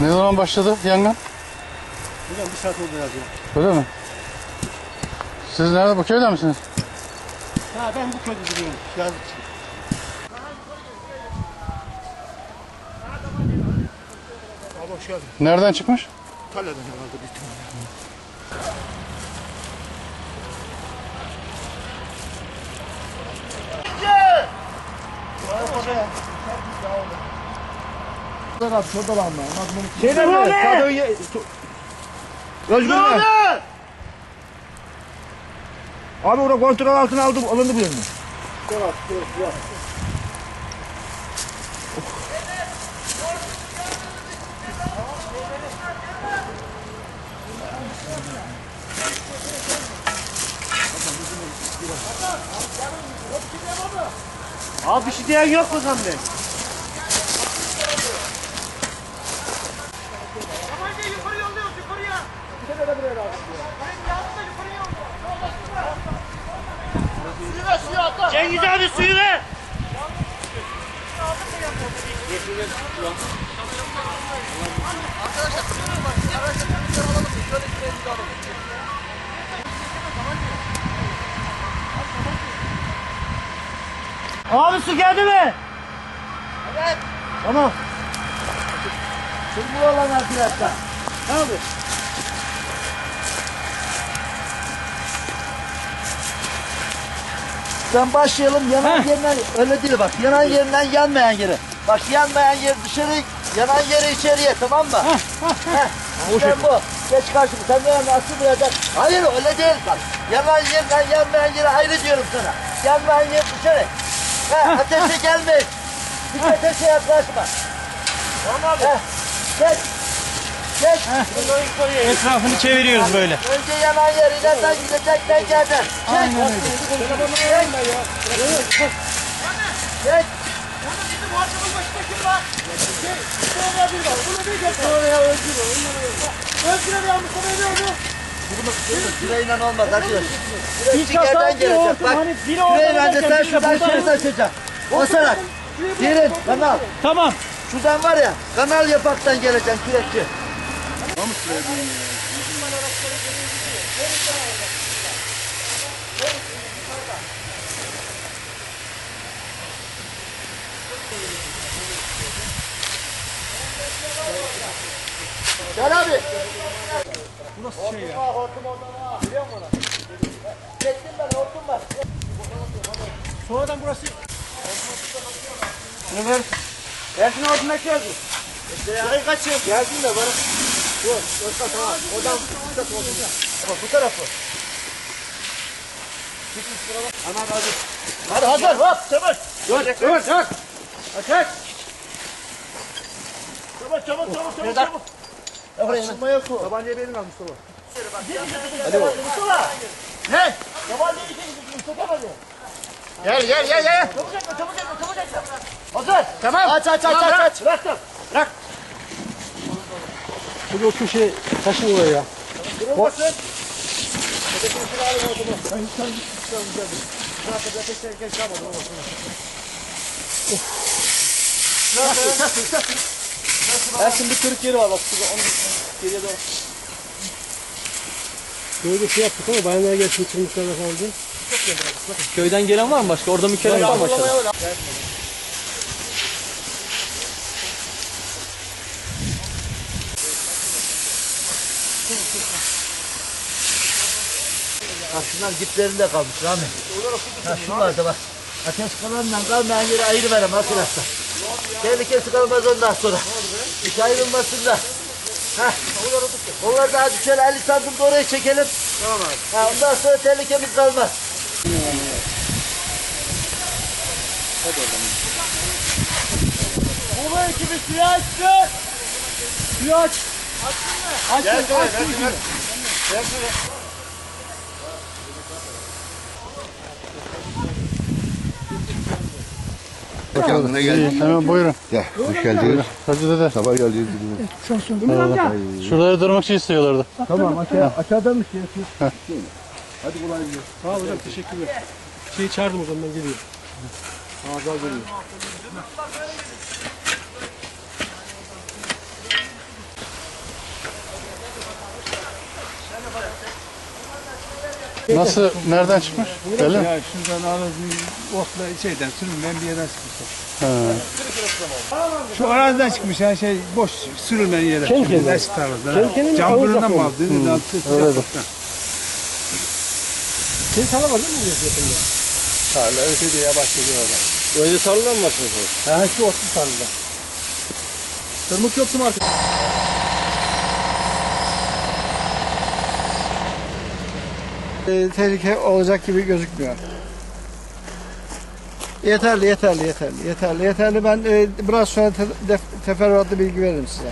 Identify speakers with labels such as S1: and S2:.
S1: Ne zaman başladı yangın?
S2: Hocam bir saat oldu herhalde.
S1: Öyle mi? Siz nerede? Bu köyde misiniz?
S2: Ha ben bu köyde duruyorum. Geldin.
S1: Nereden çıkmış?
S2: Talya'dan herhalde büyük ihtimalle. Şeyde mi? Kadın ye... Özgür mü? Abi orada kontrol altına aldım. Alındı bu yerine. Abi bir şey diyen yok mu sende?
S3: Suyu ver.
S2: Cengiz abi suyu ver. Abi su geldi mi?
S3: Evet.
S2: Tamam. Şimdi bu olan arkadaşlar. Abi.
S4: Sen başlayalım yanan yerinden öyle değil bak yanan yerinden yanmayan yere. Bak yanmayan yer dışarı yanan yeri içeriye tamam mı? Heh. Sen bu. Geç karşıma sen de nasıl duracak? Hayır öyle değil bak. Yanan yerden yanmayan yere ayrı diyorum sana. Yanmayan yer dışarı. Heh, ateşe gelme. Hiç ateşe yaklaşma. Tamam abi. Heh. Geç. Geç.
S5: Etrafını çeviriyoruz böyle.
S4: Önce yanan yer ileriden gidecek ben geldim. Geç. Geç. Geç.
S3: Burada bizim harcamın başında kim var? Şey, Mustafa bir var. Bunu bir getir. Oraya Özgür var. Özgür'e bir almış. Sana ne oldu?
S4: Süreyle olmaz.
S5: İlk
S4: Süreç yerden gelecek. Bak süreyle de sen şuradan
S5: buradan.
S4: şurası açacaksın. Basarak. Girin kanal.
S5: Tamam.
S4: Şuradan var ya kanal yapaktan geleceksin kürekçi.
S3: Gel abi.
S4: Çektim ben hortum var.
S2: Sonradan burası... Ne ver? Ersin orduna geldi. Şurayı kaçıyor. Geldin de bana. Dur, Özkan tamam. Oradan bu tarafı olsun. Bak bu tarafı. Aman hadi. Hadi hazır hop çabuk. Dur dur dur. Ateş. Çabuk çabuk çabuk çabuk çabuk. Açılma yok bu. Tabancayı benim al Mustafa. Hadi Mustafa. Ne? Tabancayı iki Mustafa hadi. Gel gel gel gel. Çabuk etme çabuk etme çabuk etme. Hazır. Tamam. Aç aç aç aç aç. Bıraktım. Bırak. Şurada o köşeye taşın oraya ya.
S3: Kırılmasın.
S4: Ersin bir kırık yeri var bak şurada onu geriye doğru.
S2: Böyle şey yaptık ama bayanlar gelsin çırmışlar da falan diye.
S5: Köyden gelen var mı başka? Orada mükellef var mı aşağıda?
S4: Ha şunlar diplerinde kalmış Rami. Ha şunlar da bak. Ateş kalanla kalmayan yeri ayrı verem arkadaşlar. Tehlikesi kalmaz ondan sonra. Hiç ayrılmasınlar. Ha. Onları daha şöyle 50 santim de oraya çekelim. Tamam abi. Ha, ondan sonra tehlikemiz kalmaz.
S2: Baba ekibi suyu açtı. Suyu aç. Açtın mı? Açtın. Açtın.
S6: Bakalım ne geldi?
S1: Hemen buyurun.
S6: Ya hoş geldiniz.
S1: Hacı dede.
S6: Sabah geldiniz.
S1: Şurada durmak için istiyorlardı.
S6: Tamam aşağı, aşağıdan mı şey
S2: Sağ ol hocam teşekkürler. Şeyi çağırdım o zaman ben geliyorum. Ağzal geliyor.
S1: Nasıl, nereden çıkmış? Belli mi?
S6: Ya şuradan ağzını otla şeyden sürünmeyen bir yerden çıkmış. Şu araziden çıkmış yani şey boş sürülmeyen yerden. Kenkeni. Eski tarladan. Camburundan mı aldı? Hmm.
S1: Öyle de.
S6: Şey tarla var değil mi? Tarla ötede ya başladı orada.
S5: Önce tarladan mı başladın?
S6: Ha şu otlu tarlada.
S5: Tırmık yoktu mu artık?
S6: Ee, tehlike olacak gibi gözükmüyor. Yeterli, yeterli, yeterli, yeterli, yeterli. Ben e, biraz sonra te- teferruatlı bilgi veririm size.